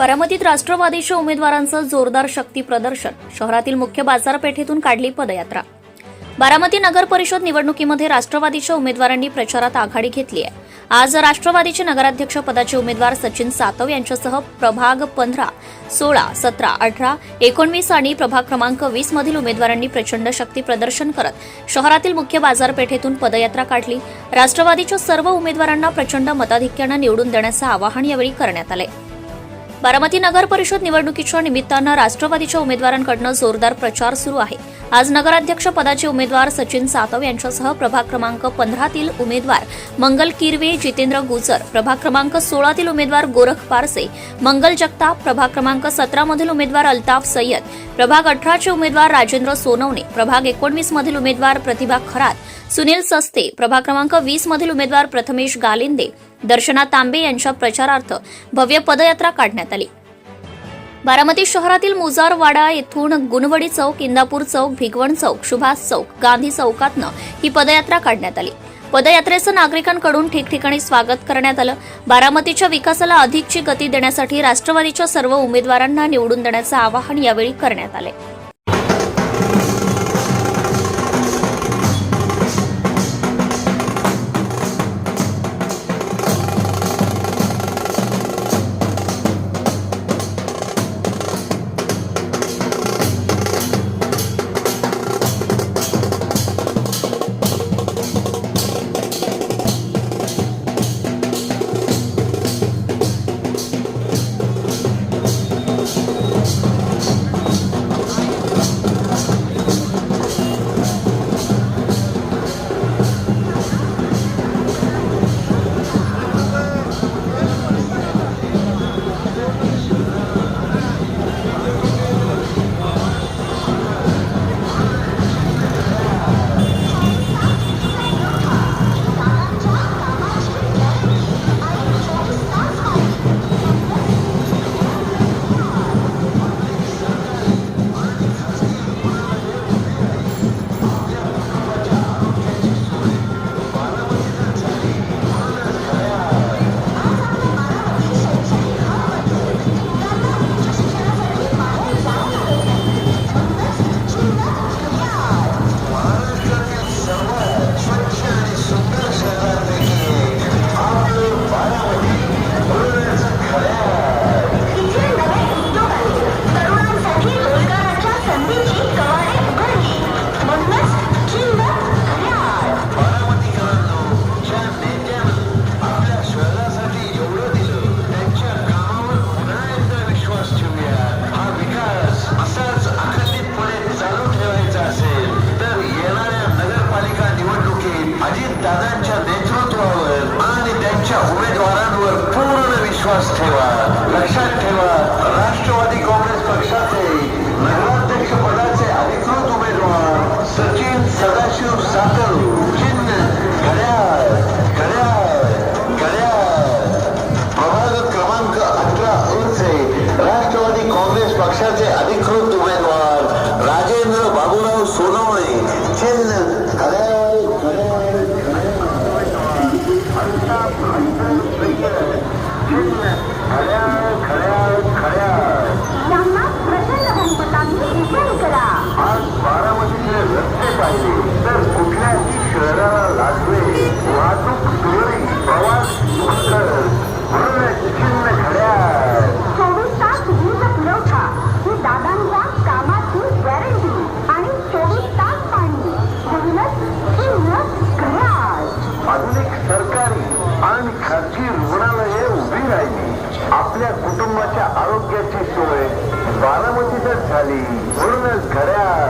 बारामतीत राष्ट्रवादीच्या उमेदवारांचं जोरदार शक्ती प्रदर्शन शहरातील मुख्य बाजारपेठेतून काढली पदयात्रा. बारामती नगर परिषद निवडणुकीमध्ये राष्ट्रवादीच्या उमेदवारांनी प्रचारात आघाडी घेतली आहे. आज राष्ट्रवादीचे नगराध्यक्ष पदाचे उमेदवार सचिन सातव यांच्यासह प्रभाग पंधरा सोळा सतरा अठरा एकोणवीस आणि प्रभाग क्रमांक वीस मधील उमेदवारांनी प्रचंड शक्ती प्रदर्शन करत शहरातील मुख्य बाजारपेठेतून पदयात्रा काढली. राष्ट्रवादीच्या सर्व उमेदवारांना प्रचंड मताधिक्यानं निवडून देण्याचं आवाहन यावेळी करण्यात आले बारामती नगर परिषद निवडणुकीच्या निमित्तानं राष्ट्रवादीच्या उमेदवारांकडनं जोरदार प्रचार सुरू आहे. आज नगराध्यक्ष पदाचे उमेदवार सचिन सातव यांच्यासह प्रभाग क्रमांक पंधरातील उमेदवार मंगल किरवे जितेंद्र गुजर प्रभाग क्रमांक सोळातील उमेदवार गोरख पारसे मंगल जगताप प्रभाग क्रमांक सतरामधील उमेदवार अल्ताफ सय्यद प्रभाग अठराचे उमेदवार राजेंद्र सोनवणे प्रभाग एकोणवीस मधील उमेदवार प्रतिभा खरात सुनील सस्ते प्रभाग क्रमांक वीस मधील उमेदवार प्रथमेश गालिंदे दर्शना तांबे यांच्या प्रचारार्थ भव्य पदयात्रा काढण्यात आली. बारामती शहरातील मुजारवाडा येथून गुणवडी चौक इंदापूर चौक भिगवण चौक सुभाष चौक गांधी चौकातनं ही पदयात्रा काढण्यात आली. पदयात्रेचं नागरिकांकडून ठिकठिकाणी स्वागत करण्यात आलं. बारामतीच्या विकासाला अधिकची गती देण्यासाठी राष्ट्रवादीच्या सर्व उमेदवारांना निवडून देण्याचं आवाहन यावेळी करण्यात आले दादांच्या नेतृत्वावर आणि त्यांच्या उमेदवारांवर पूर्ण विश्वास ठेवा. लक्षात ठेवा राष्ट्रवादी काँग्रेस पक्षाचे नगराध्यक्ष पदाचे अधिकृत उमेदवार सचिन सदाशिव सातव. पाहिजे तर कुठल्याही शहराला लागले वाहतूक चोरी प्रवास सुखकर म्हणून चिन्ह घड्याळ चोवीस तास वीज पुरवठा ही दादांच्या कामाची गॅरंटी आणि चोवीस तास पाणी. म्हणूनच खिंड घड्याळ आधुनिक सरकारी आणि खाजगी रुग्णालये उभी राहिली. आपल्या कुटुंबाच्या आरोग्याची सोय बारामतीतच झाली. म्हणूनच घड्याळ